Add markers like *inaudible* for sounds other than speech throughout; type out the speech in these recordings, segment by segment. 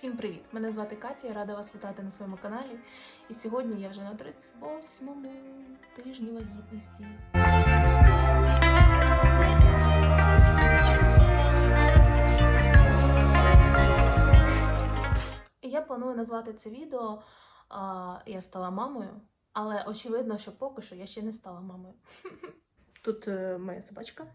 Всім привіт! Мене звати Катя, я рада вас вітати на своєму каналі. І сьогодні я вже на 38-му тижні вагітності. Я планую назвати це відео Я стала мамою, але очевидно, що поки що я ще не стала мамою. *laughs* Тут е, моя собачка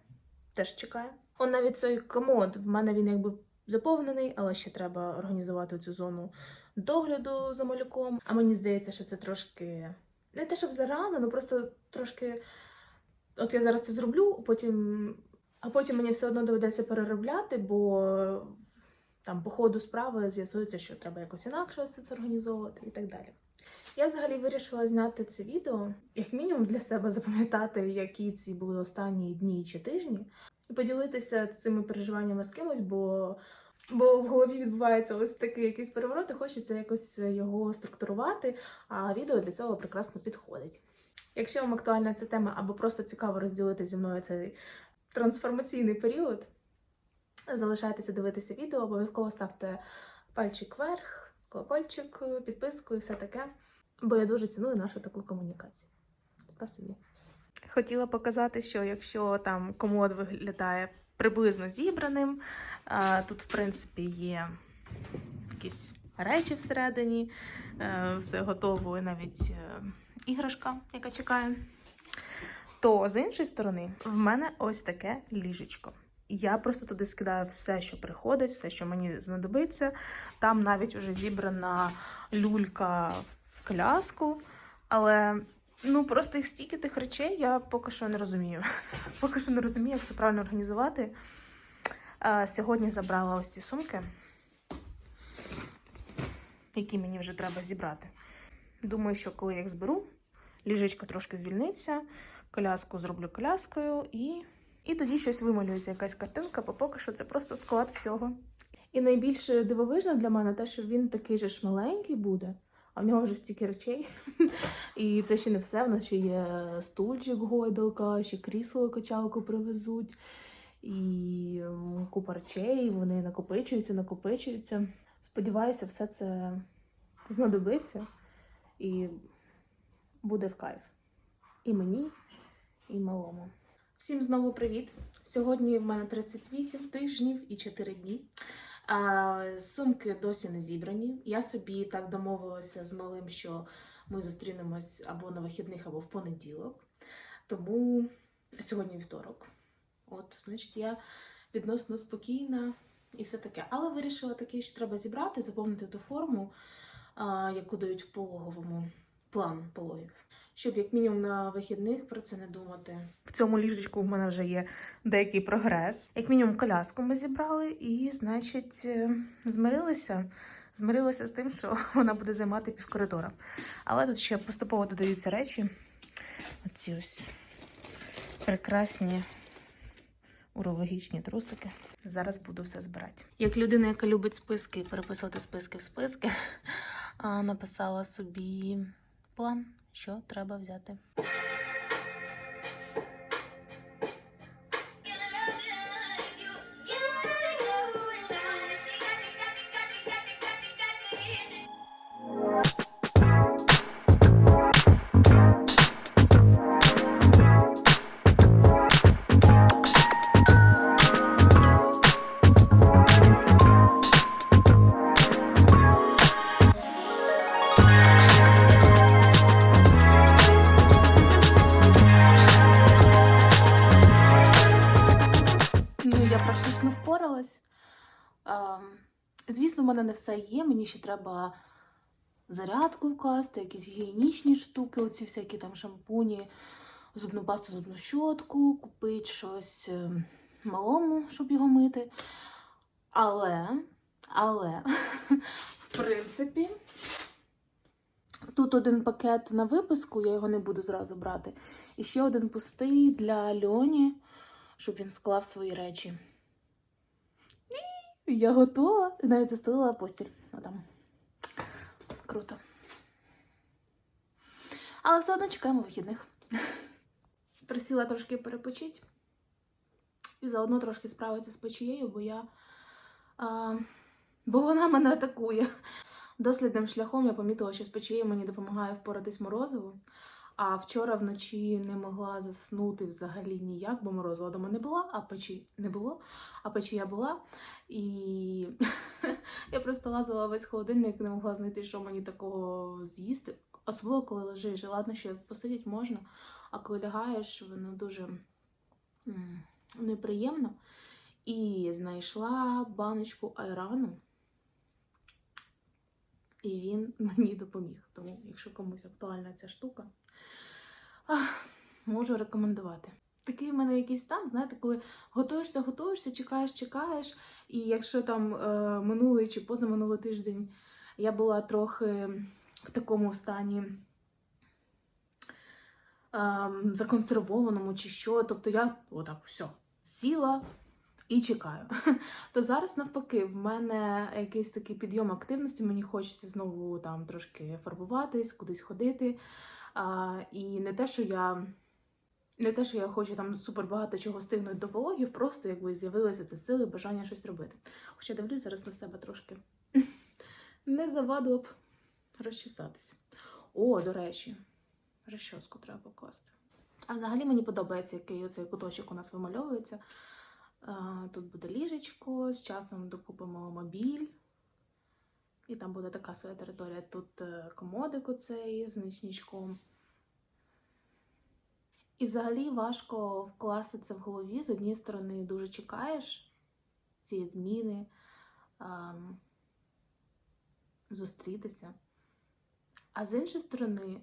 теж чекає. Он навіть цей комод, в мене він якби заповнений, але ще треба організувати цю зону догляду за малюком. А мені здається, що це трошки не те, щоб зарано, ну просто трошки. От я зараз це зроблю, потім. А потім мені все одно доведеться переробляти, бо там по ходу справи з'ясується, що треба якось інакше все це організовувати і так далі. Я взагалі вирішила зняти це відео, як мінімум для себе запам'ятати, які ці були останні дні чи тижні, поділитися цими переживаннями з кимось, бо, бо в голові відбувається ось такий якийсь переворот, і хочеться якось його структурувати, а відео для цього прекрасно підходить. Якщо вам актуальна ця тема або просто цікаво розділити зі мною цей трансформаційний період, залишайтеся дивитися відео, обов'язково ставте пальчик вверх, колокольчик, підписку і все таке. Бо я дуже ціную нашу таку комунікацію. Спасибі. Хотіла показати, що якщо там комод виглядає приблизно зібраним, тут, в принципі, є якісь речі всередині, е, все готово, і навіть е, іграшка, яка чекає. То з іншої сторони, в мене ось таке ліжечко. Я просто туди скидаю все, що приходить, все, що мені знадобиться. Там навіть вже зібрана люлька в коляску, але ну просто їх стільки тих речей я поки що не розумію. *laughs* поки що не розумію, як все правильно організувати. Сьогодні забрала ось ці сумки, які мені вже треба зібрати. Думаю, що коли я їх зберу, ліжечко трошки звільниться, коляску зроблю коляскою і. І тоді щось вималюється, якась картинка, бо поки що це просто склад всього. І найбільш дивовижно для мене те, що він такий же ж маленький буде, а в нього вже стільки речей. *laughs* І це ще не все. В нас ще є стульчик, гойдалка, ще крісло качалку привезуть, і купа речей, вони накопичуються, накопичуються. Сподіваюся, все це знадобиться і буде в кайф. І мені, і малому. Всім знову привіт! Сьогодні в мене 38 тижнів і 4 дні. Сумки досі не зібрані. Я собі так домовилася з малим, що ми зустрінемось або на вихідних, або в понеділок. Тому сьогодні вівторок. От, значить, я відносно спокійна і все таке. Але вирішила таки, що треба зібрати, заповнити ту форму, яку дають в пологовому план пологів щоб як мінімум на вихідних про це не думати. В цьому ліжечку в мене вже є деякий прогрес. Як мінімум, коляску ми зібрали, і, значить, е, змирилися. Змирилися з тим, що *laughs* вона буде займати півкоридора. Але тут ще поступово додаються речі. Оці ось прекрасні урологічні трусики. Зараз буду все збирати. Як людина, яка любить списки, переписувати списки в списки, *laughs* написала собі план що треба взяти. Ще треба зарядку вкласти, якісь гігієнічні штуки, оці всякі там шампуні, зубну пасту, зубну щотку, купити щось е, малому, щоб його мити. Але, але, *laughs* в принципі, тут один пакет на виписку, я його не буду зразу брати. І ще один пустий для Льоні щоб він склав свої речі. Я готова. І навіть застелила постіль. Отам. Круто. Але все одно чекаємо вихідних. *laughs* Присіла трошки перепочити. І заодно трошки справитися з печією, бо я а, бо вона мене атакує. Дослідним шляхом я помітила, що з печії мені допомагає впоратись морозиво. А вчора вночі не могла заснути взагалі ніяк, бо морозива дома не була, а печі не було, а печі я була. І *laughs* я просто лазила весь холодильник, не могла знайти, що мені такого з'їсти. Особливо, коли лежиш. І Ладно, що посидіти можна, а коли лягаєш, воно дуже неприємно. І знайшла баночку айрану. І він *laughs* мені допоміг. Тому, якщо комусь актуальна ця штука, можу рекомендувати. Такий в мене якийсь стан, знаєте, коли готуєшся, готуєшся, чекаєш, чекаєш. І якщо там е, минулий чи позаминулий тиждень я була трохи в такому стані ем, законсервованому чи що, тобто я отак все сіла і чекаю. *laughs* То зараз навпаки, в мене якийсь такий підйом активності, мені хочеться знову там трошки фарбуватись, кудись ходити. І не те, що я. Не те, що я хочу там супер багато чого стигнути до пологів, просто якби з'явилися це сили, бажання щось робити. Хоча дивлюсь зараз на себе трошки. *laughs* Не завадило б розчесатись. О, до речі, розчоску треба покласти. А взагалі мені подобається, який оцей куточок у нас вимальовується. Тут буде ліжечко, з часом докупимо мобіль. І там буде така своя територія. Тут е, комодик оцей з нічничком. І взагалі важко вкласти це в голові. З однієї сторони, дуже чекаєш ці зміни, зустрітися. А з іншої сторони,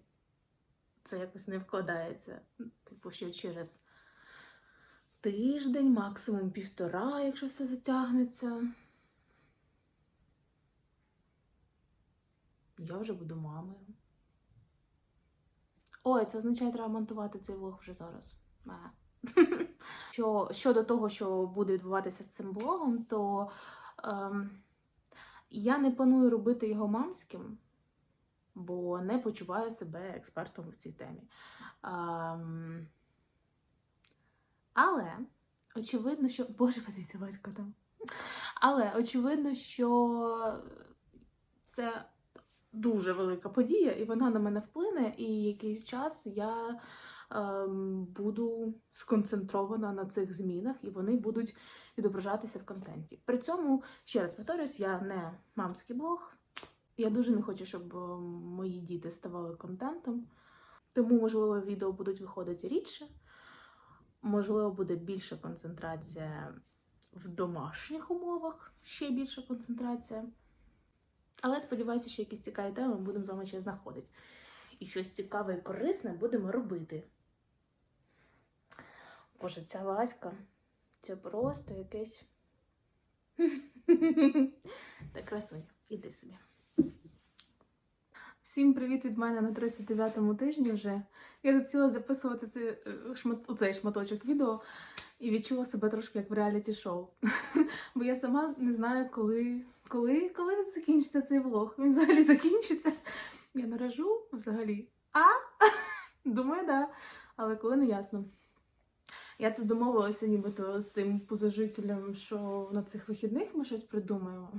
це якось не вкладається. Типу, що через тиждень, максимум півтора, якщо все затягнеться. Я вже буду мамою. Ой, це означає, треба монтувати цей влог вже зараз. А. *laughs* Що, щодо того, що буде відбуватися з цим блогом, то ем, я не планую робити його мамським, бо не почуваю себе експертом в цій темі. Ем, але очевидно, що. Боже, подивіться, батько там. Але очевидно, що це дуже велика подія, і вона на мене вплине, і якийсь час я ем, буду сконцентрована на цих змінах, і вони будуть відображатися в контенті. При цьому, ще раз повторюсь, я не мамський блог. Я дуже не хочу, щоб е, мої діти ставали контентом. Тому, можливо, відео будуть виходити рідше. Можливо, буде більша концентрація в домашніх умовах, ще більша концентрація. Але сподіваюся, що якісь цікаві теми ми будемо з вами ще знаходити. І щось цікаве і корисне будемо робити. Боже, ця Васька, це просто якесь. *laughs* Та красуня, іди собі. Всім привіт від мене на 39-му тижні вже. Я хотіла записувати цей, е, шмат, оцей шматочок відео і відчула себе трошки як в реаліті-шоу. *laughs* Бо я сама не знаю, коли, коли, коли закінчиться цей влог. Він взагалі закінчиться. Я наражу взагалі. А? *laughs* Думаю, да. Але коли не ясно. Я тут домовилася нібито з цим позажителем, що на цих вихідних ми щось придумаємо.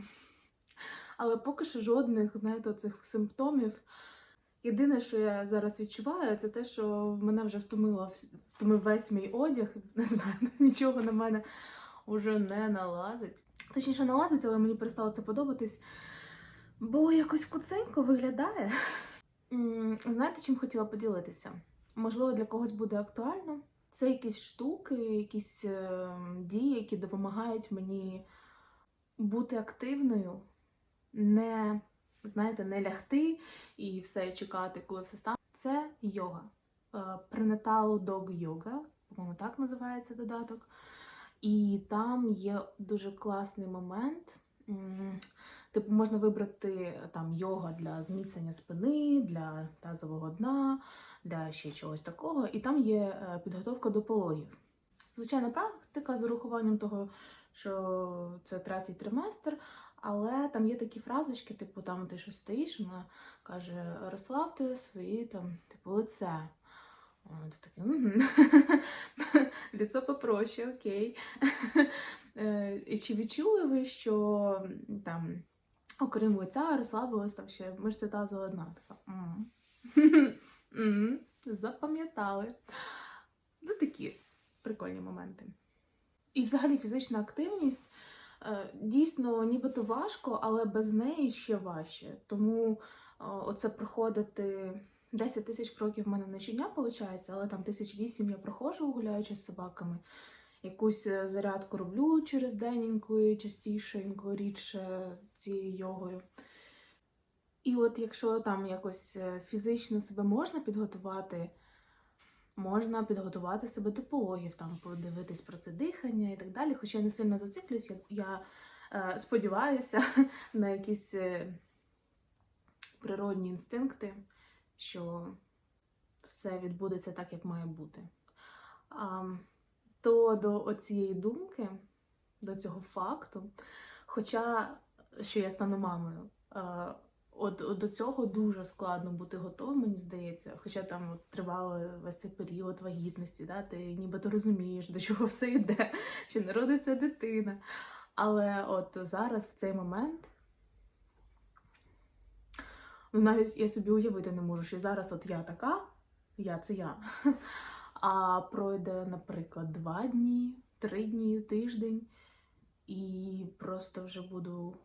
Але поки що жодних, знаєте, цих симптомів. Єдине, що я зараз відчуваю, це те, що мене вже втомило втомив весь мій одяг. *laughs* Не знаю, нічого на мене вже не налазить. Точніше, налазить, але мені перестало це подобатись, бо якось куценько виглядає. Знаєте, чим хотіла поділитися? Можливо, для когось буде актуально. Це якісь штуки, якісь е, дії, які допомагають мені бути активною, не, знаєте, не лягти і все чекати, коли все стане. Це йога. Е, Prenatal Dog Yoga, по-моєму, так називається додаток. І там є дуже класний момент. Типу, можна вибрати там йога для зміцнення спини, для тазового дна, для ще чогось такого. І там є е, підготовка до пологів. Звичайна практика з урахуванням того, що це третій триместр, але там є такі фразочки, типу, там ти щось стоїш, вона каже, розслабте свої там, типу, лице. О, ти такий, «Мгм». *laughs* Лицо попроще, окей. Е, І чи відчули ви, що там окрім лиця, розслабилась там ще мишця тазу одна. Така. «М. *laughs* М, Запам'ятали. Ну, такі прикольні моменти. І взагалі фізична активність е, дійсно нібито важко, але без неї ще важче. Тому е, оце проходити 10 тисяч кроків в мене не щодня виходить, але там тисяч вісім я проходжу, гуляючи з собаками. Якусь е, зарядку роблю через день інколи частіше, інколи рідше цією йогою. І от якщо там якось е, фізично себе можна підготувати, можна підготувати себе до пологів, там подивитись про це дихання і так далі. Хоча я не сильно зациклююсь, я, я е, сподіваюся *laughs* на якісь е, природні інстинкти, що все відбудеться так, як має бути. А, то до оцієї думки, до цього факту, хоча що я стану мамою, е, от, от до цього дуже складно бути готовим, мені здається. Хоча там от, тривало весь цей період вагітності, да, ти нібито розумієш, до чого *laughs* все йде, що народиться дитина. Але от зараз, в цей момент, ну навіть я собі уявити не можу, що зараз от я така, я це я. *laughs* А пройде, наприклад, два дні, три дні, тиждень, і просто вже буду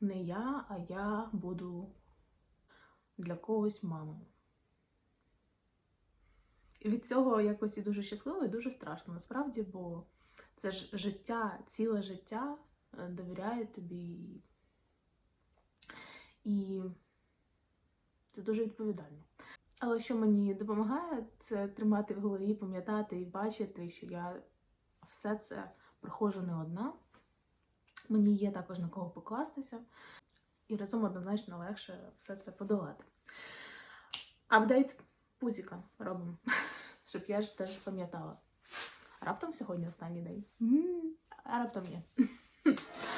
не я, а я буду для когось мамою. І від цього якось і дуже щасливо, і дуже страшно насправді, бо це ж життя, ціле життя е, довіряє тобі. І це дуже відповідально. Але що мені допомагає, це тримати в голові, пам'ятати і бачити, що я все це проходжу не одна. Мені є також на кого покластися, і разом однозначно легше все це подолати. Апдейт пузіка робимо, *laughs* щоб я ж теж пам'ятала. Раптом сьогодні останній день. А раптом ні. *laughs*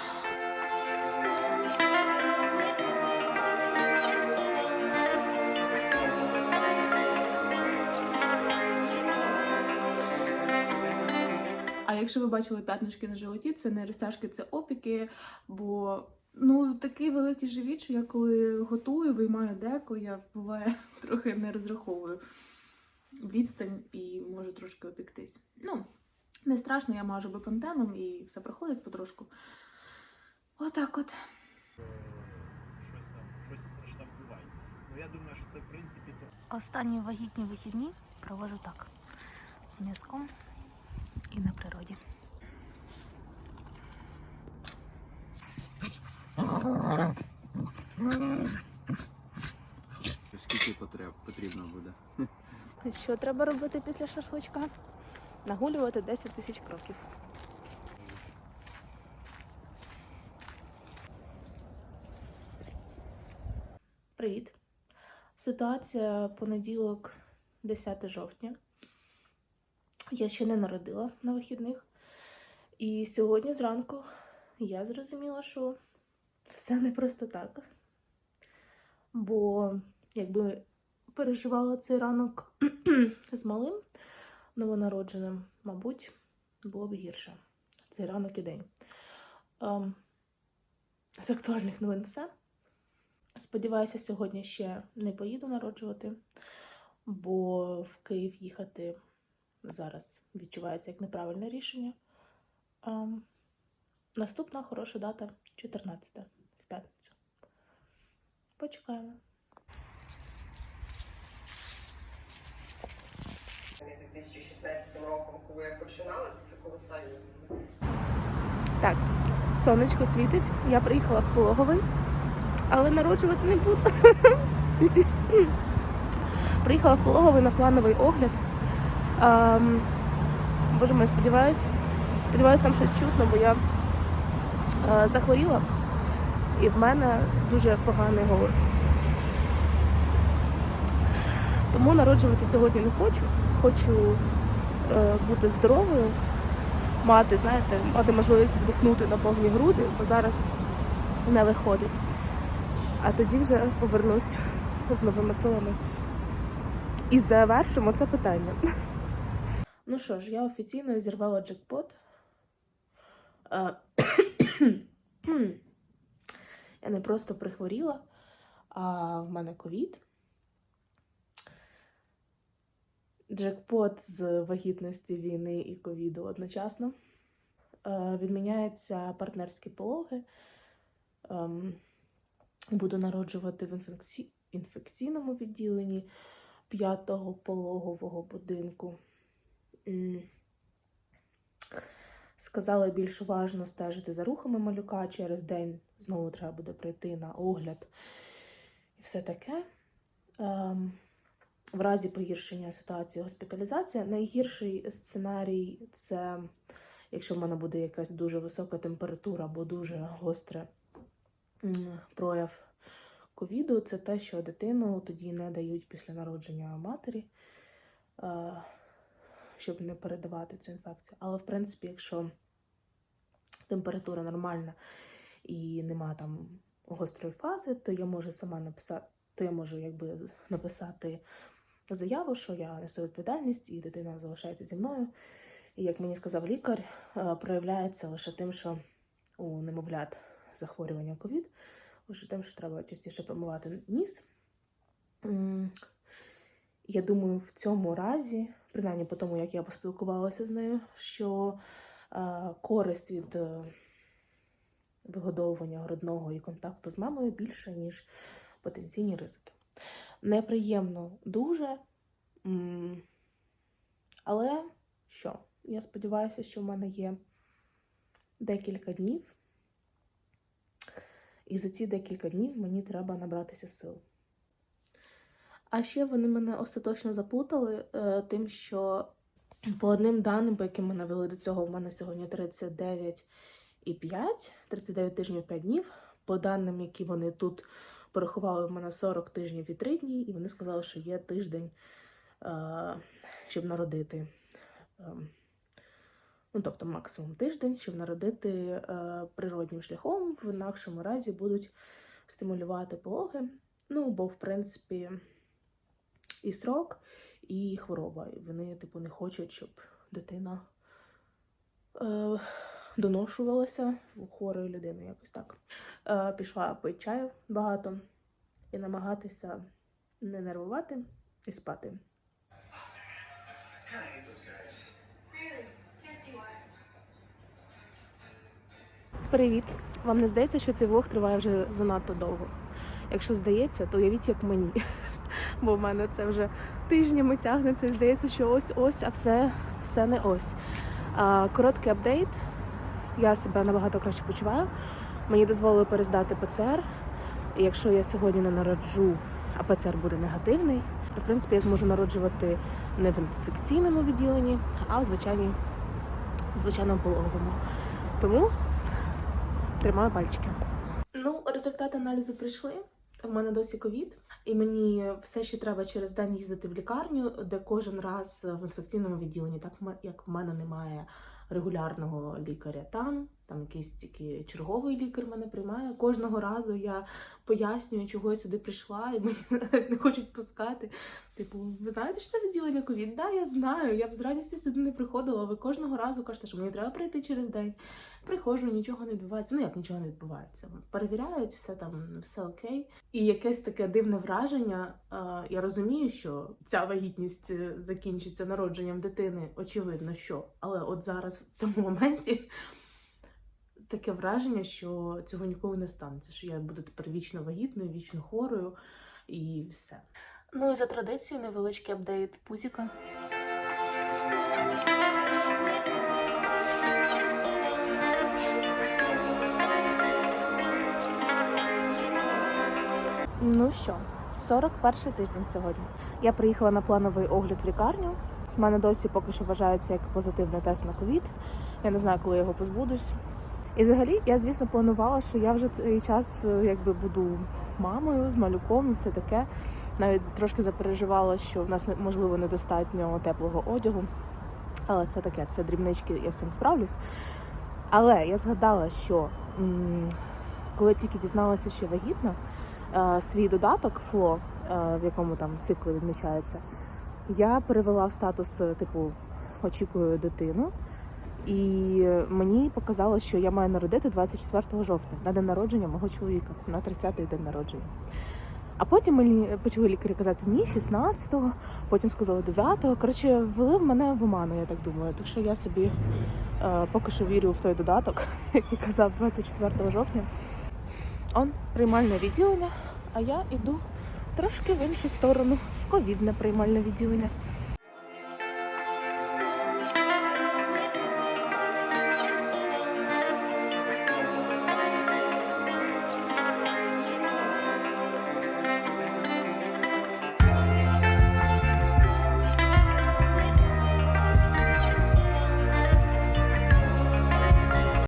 А якщо ви бачили п'ятнишки на животі, це не розтяжки, це опіки, бо ну такий великий живіт, що я коли готую, виймаю деко, я буває *laughs* трохи не розраховую відстань і можу трошки опіктись. Ну, не страшно, я мажу бепантеном і все проходить потрошку. Отак от. щось там, щось штампувати. Ну я думаю, що це в принципі то. Останні вагітні вихідні провожу так. З м'язком і на природі. Скільки потреб потрібно буде? Що треба робити після шашличка? Нагулювати 10 тисяч кроків. Привіт. Ситуація понеділок, 10 жовтня. Я ще не народила на вихідних. І сьогодні зранку я зрозуміла, що все не просто так. Бо якби переживала цей ранок *clears throat* з малим новонародженим, мабуть, було б гірше. Цей ранок і день. Ем, з актуальних новин все. Сподіваюся, сьогодні ще не поїду народжувати, бо в Київ їхати зараз відчувається як неправильне рішення. Ем, наступна хороша дата 14 в п'ятницю. Почекаємо. 2016 роком, коли я починала, то це колосальні зміни. Так, сонечко світить. Я приїхала в пологовий, але народжувати не буду. *laughs* приїхала в пологовий на плановий огляд. Ем, боже мой, сподіваюсь, сподіваюсь, там щось чутно, бо я е, захворіла і в мене дуже поганий голос. Тому народжувати сьогодні не хочу. Хочу е, бути здоровою, мати, знаєте, мати можливість вдихнути на повні груди, бо зараз не виходить. А тоді вже повернусь з новими силами. І завершимо це питання. Ну що ж, я офіційно зірвала джекпот. *clears throat* Я не просто прихворіла, а в мене ковід. Джекпот з вагітності війни і ковіду одночасно. Е, Відміняються партнерські пологи. Ем, Буду народжувати в інфекційному відділенні п'ятого пологового будинку. М. Сказали, більш уважно стежити за рухами малюка. Через день знову треба буде прийти на огляд і все таке. Ем, в разі погіршення ситуації госпіталізація. Найгірший сценарій це якщо в мене буде якась дуже висока температура або дуже гостре прояв ковіду, це те, що дитину тоді не дають після народження матері, е, щоб не передавати цю інфекцію. Але в принципі, якщо температура нормальна і нема там гострої фази, то я можу сама написати, то я можу якби написати заяву, що я несу відповідальність і дитина залишається зі мною. І як мені сказав лікар, е, проявляється лише тим, що у немовлят захворювання ковід, лише тим, що треба частіше промивати ніс. Я думаю, в цьому разі, принаймні по тому, як я поспілкувалася з нею, що е, користь від е, вигодовування грудного і контакту з мамою більше, ніж потенційні ризики. Неприємно дуже. Але що? Я сподіваюся, що в мене є декілька днів. І за ці декілька днів мені треба набратися сил. А ще вони мене остаточно заплутали е, тим, що по одним даним, по яким ми навели до цього, в мене сьогодні 39 і 5, 39 тижнів 5 днів. По даним, які вони тут порахували, в мене 40 тижнів і 3 дні, і вони сказали, що є тиждень, е, щоб народити. Ем, Ну, тобто максимум тиждень, щоб народити е, природнім шляхом, в інакшому разі будуть стимулювати пологи. Ну, бо, в принципі, і срок, і хвороба. І вони, типу, не хочуть, щоб дитина е, доношувалася у хворої людини, якось так. Е, пішла пити чаю багато і намагатися не нервувати і спати. Привіт! Вам не здається, що цей влог триває вже занадто довго? Якщо здається, то уявіть, як мені. *laughs* Бо в мене це вже тижнями тягнеться і здається, що ось ось, а все, все не ось. Короткий апдейт. Я себе набагато краще почуваю. Мені дозволили перездати ПЦР. І якщо я сьогодні не народжу, а ПЦР буде негативний, то в принципі я зможу народжувати не в інфекційному відділенні, а в звичайній, звичайному пологовому. Тому Тримаю пальчики. Ну, результати аналізу прийшли. У мене досі ковід, і мені все ще треба через день їздити в лікарню, де кожен раз в інфекційному відділенні, так як в мене немає регулярного лікаря там, там якийсь тільки черговий лікар мене приймає. Кожного разу я пояснюю, чого я сюди прийшла, і мені *laughs* не хочуть пускати. Типу, ви знаєте, що це відділення ковід? Да, я знаю. Я б з радістю сюди не приходила. Ви кожного разу кажете, що мені треба прийти через день. Приходжу, нічого не відбувається. Ну як нічого не відбувається. Перевіряють, все там, все окей. І якесь таке дивне враження. Я розумію, що ця вагітність е, закінчиться народженням дитини, очевидно, що. Але от зараз в цьому моменті таке враження, що цього ніколи не станеться. Що я буду тепер вічно вагітною, вічно хворою і все. Ну і за традицією невеличкий апдейт пузіка. Ну що, 41 тиждень сьогодні. Я приїхала на плановий огляд в лікарню. У мене досі поки що вважається як позитивний тест на ковід. Я не знаю, коли я його позбудусь. І взагалі, я, звісно, планувала, що я вже цей час е, якби буду мамою з малюком і все таке. Навіть трошки запереживала, що в нас можливо недостатньо теплого одягу. Але це таке, це дрібнички, я з цим справлюсь. Але я згадала, що м, коли тільки дізналася, що вагітна, свій додаток Фло, е, в якому там цикли відмічаються, я перевела в статус, е, типу, очікую дитину. І мені показало, що я маю народити 24 жовтня на день народження мого чоловіка, на 30-й день народження. А потім мені почали лікарі казати ні, 16-го, потім сказали 9-го. Коротше, ввели в мене в оману, я так думаю. Так що я собі е, поки що вірю в той додаток, *laughs* який казав 24 жовтня. Он приймальне відділення, а я іду трошки в іншу сторону, в ковідне приймальне відділення.